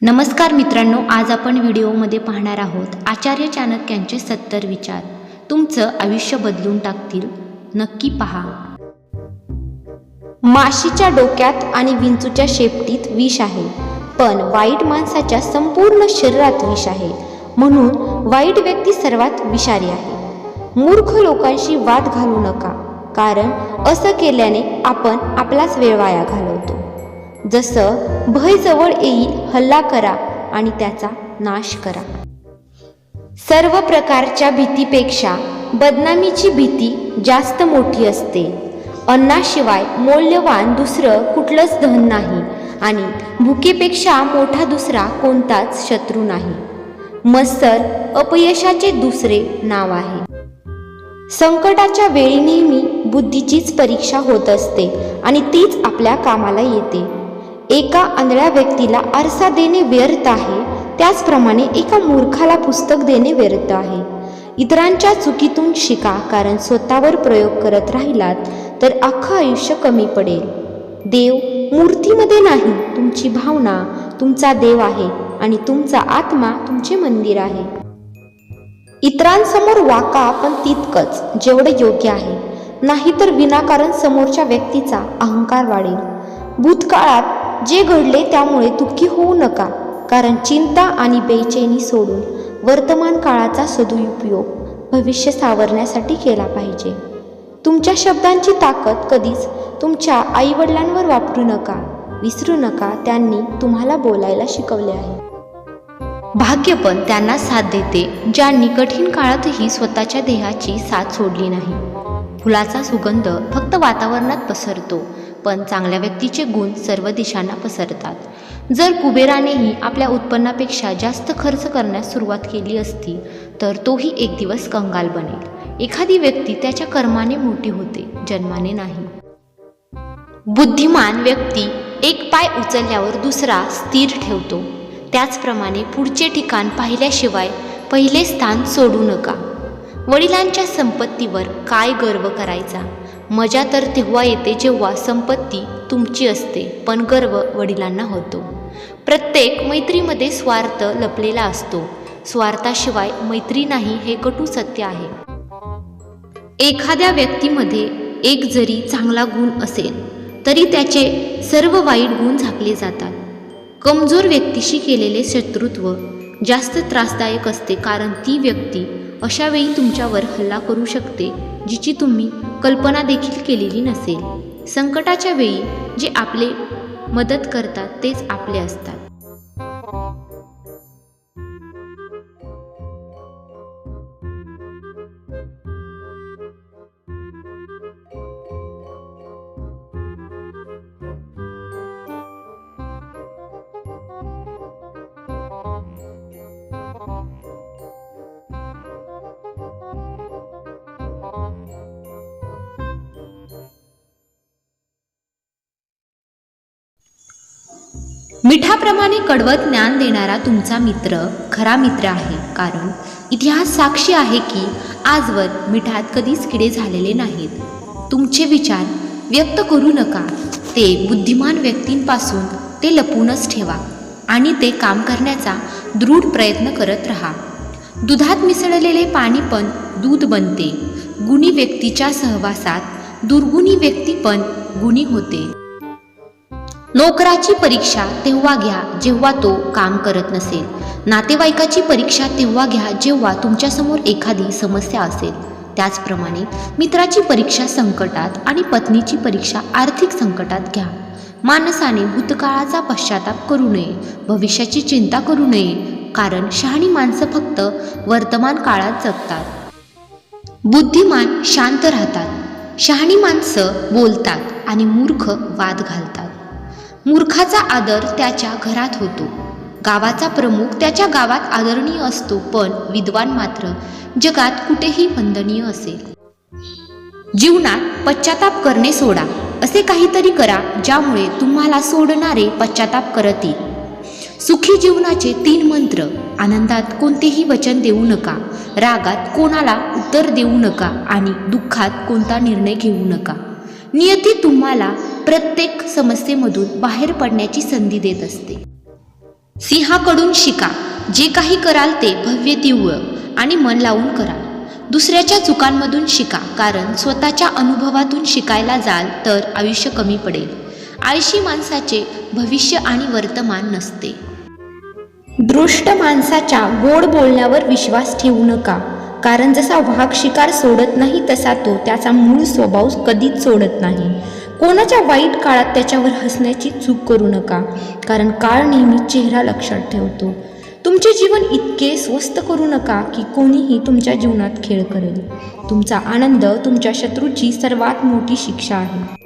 नमस्कार मित्रांनो आज आपण व्हिडिओमध्ये पाहणार आहोत आचार्य चाणक्यांचे सत्तर विचार. तुमचं आयुष्य बदलून टाकतील. नक्की पहा. माशीच्या डोक्यात आणि विंचूच्या शेपटीत विष आहे. पण वाईट माणसाच्या संपूर्ण शरीरात विष आहे. म्हणून वाईट व्यक्ती सर्वात विषारी आहे. मूर्ख लोकांशी वाद घालू नका. कारण असं केल्याने आपण आपलाच वेळ वाया घालवतो. जसं भय जवळ येईल हल्ला करा आणि त्याचा नाश करा. सर्व प्रकारच्या भीतीपेक्षा बदनामीची भीती जास्त मोठी असते. अन्नाशिवाय मौल्यवान दुसरं कुठलंच धन नाही आणि भुकेपेक्षा मोठा दुसरा कोणताच शत्रू नाही. मत्सर अपयशाचे दुसरे नाव आहे. संकटाच्या वेळी नेहमी बुद्धीचीच परीक्षा होत असते आणि तीच आपल्या कामाला येते. एका आंधळ्या व्यक्तीला आरसा देणे व्यर्थ आहे. त्याचप्रमाणे एका मूर्खाला पुस्तक देणे व्यर्थ आहे. इतरांच्या चुकीतून शिका कारण स्वतःवर प्रयोग करत राहिलात तर अख्खं आयुष्य कमी पडेल. देव मूर्तीमध्ये नाही तुमची भावना तुमचा देव आहे आणि तुमचा आत्मा तुमचे मंदिर आहे. इतरांसमोर वाका पण तितकंच जेवढं योग्य आहे. नाहीतर विनाकारण समोरच्या व्यक्तीचा अहंकार वाढेल. भूतकाळात जे घडले त्यामुळे दुःखी होऊ नका कारण चिंता आणि बेचैनी सोडून वर्तमान काळाचा सदुपयोग भविष्य सावरण्यासाठी केला पाहिजे. तुमच्या शब्दांची ताकद कधीच तुमच्या आईवडिलांवर वापरू नका विसरू नका त्यांनी तुम्हाला बोलायला शिकवले आहे. भाग्य पण त्यांना साथ देते ज्यांनी कठीण काळातही स्वतःच्या देहाची साथ सोडली नाही. फुलाचा सुगंध फक्त वातावरणात पसरतो पण चांगल्या व्यक्तीचे गुण सर्व दिशांना पसरतात. जर कुबेरानेही आपल्या उत्पन्नापेक्षा जास्त खर्च करण्यास सुरुवात केली असती तर तोही एक दिवस कंगाल बनेल. एखादी व्यक्ती त्याच्या कर्माने मोठी होते जन्माने नाही. बुद्धिमान व्यक्ती एक पाय उचलल्यावर दुसरा स्थिर ठेवतो. त्याचप्रमाणे पुढचे ठिकाण पाहिल्याशिवाय पहिले स्थान सोडू नका. वडिलांच्या संपत्तीवर काय गर्व करायचा? मजा तर तेव्हा येते जेव्हा संपत्ती तुमची असते पण गर्व वडिलांना होतो. प्रत्येक मैत्रीमध्ये स्वार्थ लपलेला असतो. स्वार्थाशिवाय मैत्री नाही हे कटू सत्य आहे. एखाद्या व्यक्तीमध्ये एक जरी चांगला गुण असेल तरी त्याचे सर्व वाईट गुण झाकले जातात. कमजोर व्यक्तीशी केलेले शत्रुत्व जास्त त्रासदायक असते कारण ती व्यक्ती अशावेळी तुमच्यावर हल्ला करू शकते जिची तुम्ही कल्पना देखील केलेली नसेल. संकटाच्या वेळी जे आपले मदत करतात तेच आपले असतात. मिठाप्रमाणे कडवत ज्ञान देणारा तुमचा मित्र खरा मित्र आहे. कारण इतिहास साक्षी आहे की आजवर मिठात कधीच किडे झालेले नाहीत. तुमचे विचार व्यक्त करू नका. ते बुद्धिमान व्यक्तींपासून ते लपूनच ठेवा आणि ते काम करण्याचा दृढ प्रयत्न करत राहा. दुधात मिसळलेले पाणी पण दूध बनते. गुणी व्यक्तीच्या सहवासात दुर्गुणी व्यक्ती पण गुणी होते. नोकराची परीक्षा तेव्हा घ्या जेव्हा तो काम करत नसेल. नातेवाईकाची परीक्षा तेव्हा घ्या जेव्हा तुमच्यासमोर एखादी समस्या असेल. त्याचप्रमाणे मित्राची परीक्षा संकटात आणि पत्नीची परीक्षा आर्थिक संकटात घ्या. माणसाने भूतकाळाचा पश्चाताप करू नये भविष्याची चिंता करू नये कारण शहाणी माणसं फक्त वर्तमान काळात जगतात. बुद्धिमान शांत राहतात. शहाणी माणसं बोलतात आणि मूर्ख वाद घालतात. मूर्खाचा आदर त्याच्या घरात होतो. गावाचा प्रमुख त्याच्या गावात आदरणीय असतो पण विद्वान मात्र जगात कुठेही वंदनीय असेल जीवनात पश्चाताप करणे सोडा. असे काहीतरी करा ज्यामुळे तुम्हाला सोडणारे पश्चाताप करतील. सुखी जीवनाचे तीन मंत्र. आनंदात कोणतेही वचन देऊ नका. रागात कोणाला उत्तर देऊ नका. आणि दुःखात कोणता निर्णय घेऊ नका. नियती तुम्हाला प्रत्येक समस्येमधून बाहेर पडण्याची संधी देत असते. सिंहाकडून शिका. जे काही कराल ते भव्य दिव्य आणि मन लावून करा. दुसऱ्याच्या चुकांमधून शिका कारण स्वतःच्या अनुभवातून शिकायला जाल तर आयुष्य कमी पडेल. आळशी माणसाचे भविष्य आणि वर्तमान नसते. दृष्ट माणसाच्या गोड बोलण्यावर विश्वास ठेवू नका. कारण जसा वाघ शिकार सोडत नाही तसा तो त्याचा मूळ स्वभाव कधीच सोडत नाही. कोणाच्या वाईट काळात त्याच्यावर हसण्याची चूक करू नका कारण काळ नेहमी चेहरा लक्षात ठेवतो. तुमचे जीवन इतके स्वस्त करू नका की कोणीही तुमच्या जीवनात खेळ करेल. तुमचा आनंद तुमच्या शत्रूची सर्वात मोठी शिक्षा आहे.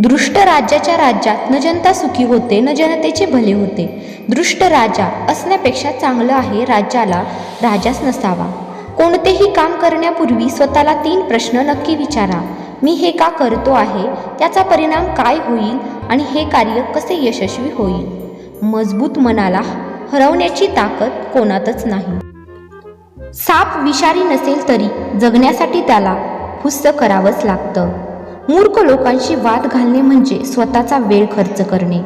दृष्ट राज्याच्या राज्यात न जनता सुखी होते न जनतेचे भले होते. दृष्ट राजा असण्यापेक्षा चांगलं आहे राज्याला राजाच नसावा. कोणतेही काम करण्यापूर्वी स्वतःला तीन प्रश्न नक्की विचारा. मी हे का करतो आहे? त्याचा परिणाम काय होईल आणि हे कार्य कसे यशस्वी होईल? मजबूत मनाला हरवण्याची ताकद कोणातच नाही. साप विषारी नसेल तरी जगण्यासाठी त्याला हुस्स करावंच लागतं. मूर्ख लोकांशी वाद घालणे म्हणजे स्वतःचा वेळ खर्च करणे.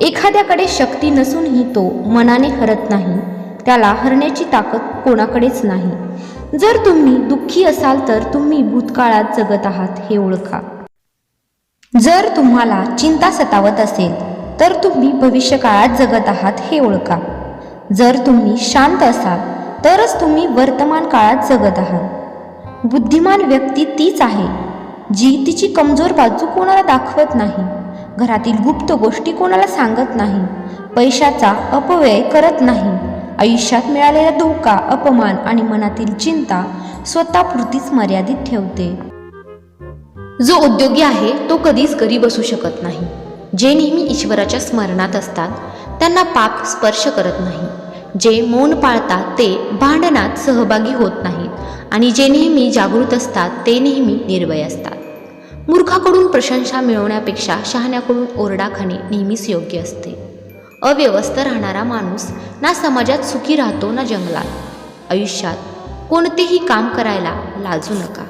एखाद्याकडे शक्ती नसूनही तो मनाने हरत नाही. त्याला हरण्याची ताकद कोणाकडेच नाही. जर तुम्ही दुःखी असाल तर तुम्ही भूतकाळात जगत आहात हे ओळखा. जर तुम्हाला चिंता सतावत असेल तर तुम्ही भविष्यकाळात जगत आहात हे ओळखा. जर तुम्ही शांत असाल तरच तुम्ही वर्तमान काळात जगत आहात. बुद्धिमान व्यक्ती तीच आहे जी तिची कमजोर बाजू कोणाला दाखवत नाही. घरातील गुप्त गोष्टी कोणाला सांगत नाही. पैशाचा अपव्यय करत नाही. आयुष्यात मिळालेला धोका अपमान आणि मनातील चिंता स्वतःपुरतीच मर्यादित ठेवते. जो उद्योगी आहे तो कधीच गरीब असू शकत नाही. जे नेहमी ईश्वराच्या स्मरणात असतात त्यांना पाप स्पर्श करत नाही. जे मौन पाळतात ते भांडणात सहभागी होत नाहीत. आणि जे नेहमी जागृत असतात ते नेहमी निर्भय असतात. मूर्खाकडून प्रशंसा मिळवण्यापेक्षा शहाण्याकडून ओरडा खाणे नेहमीच योग्य असते. अव्यवस्थ राहणारा माणूस ना समाजात सुखी राहतो ना जंगलात. आयुष्यात कोणतेही काम करायला लाजू नका.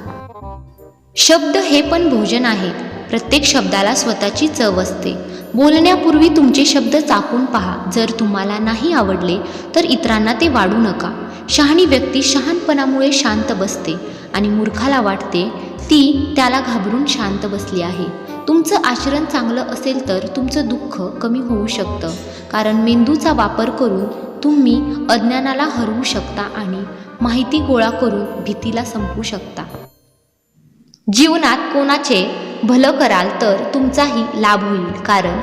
शब्द हे पण भोजन आहेत प्रत्येक शब्दाला स्वतःची चव असते. बोलण्यापूर्वी तुमचे शब्द चाकून पहा. जर तुम्हाला नाही आवडले तर इतरांना ते वाढू नका. शहाणी व्यक्ती शहाणपणामुळे शांत बसते आणि मूर्खाला वाटते ती त्याला घाबरून शांत बसली आहे. तुमचं आचरण चांगलं असेल तर तुमचं दुःख कमी होऊ शकतं. कारण मेंदूचा वापर करून तुम्ही अज्ञानाला हरवू शकता आणि माहिती गोळा करून भीतीला संपवू शकता. जीवनात कोणाचे भलं कराल तर तुमचाही लाभ होईल. कारण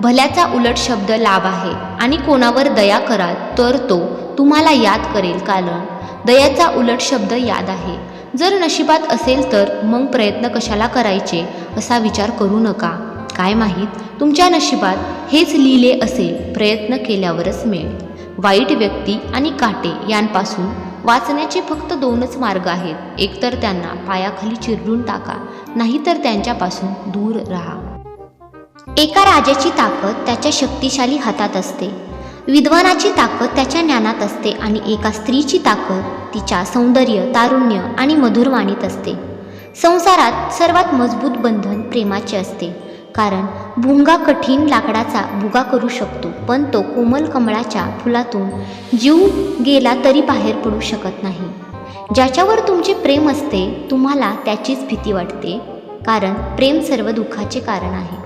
भल्याचा उलट शब्द लाभ आहे आणि कोणावर दया कराल तर तो तुम्हाला याद करेल. कारण दयाचा उलट शब्द याद आहे. जर नशिबात असेल तर मग प्रयत्न कशाला करायचे असा विचार करू नका. काय माहीत? तुमच्या नशिबात हेच लिहिले असेल प्रयत्न केल्यावरच मिळेल. वाईट व्यक्ती आणि काटे यांपासून वाचण्याचे फक्त दोनच मार्ग आहेत. एकतर त्यांना पायाखाली चिरडून टाका नाहीतर त्यांच्यापासून दूर राहा. एका राजाची ताकद त्याच्या शक्तिशाली हातात असते. विद्वानाची ताकद त्याच्या ज्ञानात असते आणि एका स्त्रीची ताकद तिच्या सौंदर्य तारुण्य आणि मधुरवाणीत असते. संसारात सर्वात मजबूत बंधन प्रेमाचे असते कारण भुंगा कठीण लाकडाचा भुगा करू शकतो पण तो कोमल कमळाच्या फुलातून जीव गेला तरी बाहेर पडू शकत नाही. ज्याच्यावर तुमचे प्रेम असते तुम्हाला त्याचीच भीती वाटते कारण प्रेम सर्व दुःखाचे कारण आहे.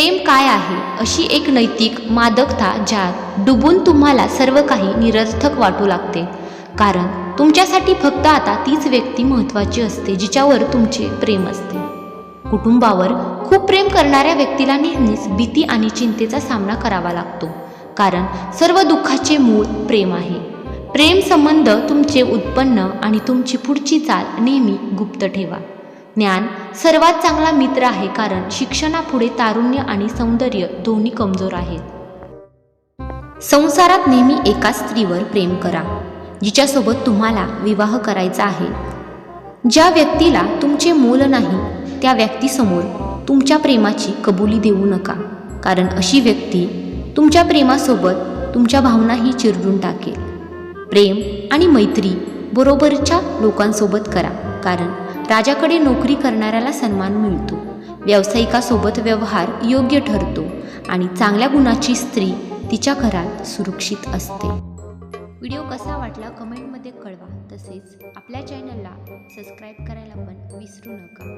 प्रेम काय आहे अशी एक नैतिक मादकता ज्यात डुबून तुम्हाला सर्व काही निरर्थक वाटू लागते. कारण तुमच्यासाठी फक्त आता तीच व्यक्ती महत्त्वाची असते जिच्यावर तुमचे प्रेम असते. कुटुंबावर खूप प्रेम करणाऱ्या व्यक्तीला नेहमीच भीती आणि चिंतेचा सामना करावा लागतो. कारण सर्व दुःखाचे मूळ प्रेम आहे. प्रेम संबंध तुमचे उत्पन्न आणि तुमची पुढची चाल नेहमी गुप्त ठेवा. ज्ञान सर्वात चांगला मित्र आहे कारण शिक्षणापुढे तारुण्य आणि सौंदर्य दोन्ही कमजोर आहेत. संसारात नेहमी एका स्त्रीवर प्रेम करा जिच्यासोबत तुम्हाला विवाह करायचा आहे. ज्या व्यक्तीला तुमचे मोल नाही त्या व्यक्तीसमोर तुमच्या प्रेमाची कबुली देऊ नका कारण अशी व्यक्ती तुमच्या प्रेमासोबत तुमच्या भावनाही चिरडून टाकेल. प्रेम आणि मैत्री बरोबरच्या लोकांसोबत करा कारण राजाकडे नोकरी करणाऱ्याला सन्मान मिळतो. व्यावसायिकासोबत व्यवहार योग्य ठरतो आणि चांगल्या गुणाची स्त्री तिच्या घरात सुरक्षित असते. व्हिडिओ कसा वाटला कमेंटमध्ये कळवा. तसेच आपल्या चॅनलला सबस्क्राईब करायला पण विसरू नका.